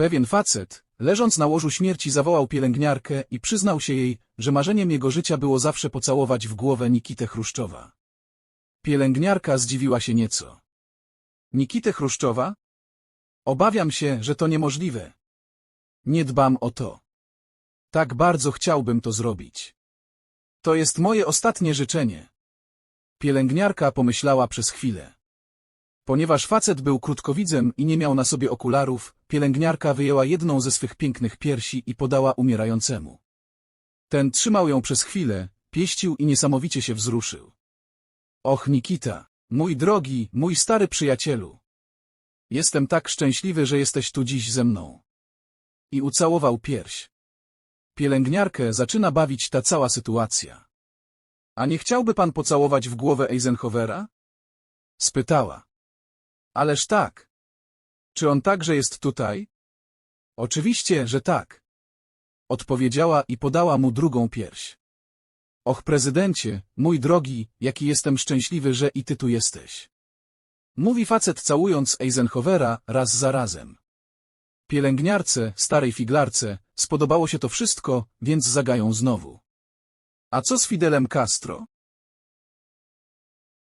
Pewien facet, leżąc na łożu śmierci zawołał pielęgniarkę i przyznał się jej, że marzeniem jego życia było zawsze pocałować w głowę Nikitę Chruszczowa. Pielęgniarka zdziwiła się nieco. Nikitę Chruszczowa? Obawiam się, że to niemożliwe. Nie dbam o to. Tak bardzo chciałbym to zrobić. To jest moje ostatnie życzenie. Pielęgniarka pomyślała przez chwilę. Ponieważ facet był krótkowidzem i nie miał na sobie okularów, pielęgniarka wyjęła jedną ze swych pięknych piersi i podała umierającemu. Ten trzymał ją przez chwilę, pieścił i niesamowicie się wzruszył. Och, Nikita, mój drogi, mój stary przyjacielu. Jestem tak szczęśliwy, że jesteś tu dziś ze mną. I ucałował pierś. Pielęgniarkę zaczyna bawić ta cała sytuacja. A nie chciałby pan pocałować w głowę Eisenhowera? Spytała. Ależ tak. Czy on także jest tutaj? Oczywiście, że tak. Odpowiedziała i podała mu drugą pierś. Och, prezydencie, mój drogi, jaki jestem szczęśliwy, że i ty tu jesteś. Mówi facet całując Eisenhowera raz za razem. Pielęgniarce, starej figlarce, spodobało się to wszystko, więc zagają znowu. A co z Fidelem Castro?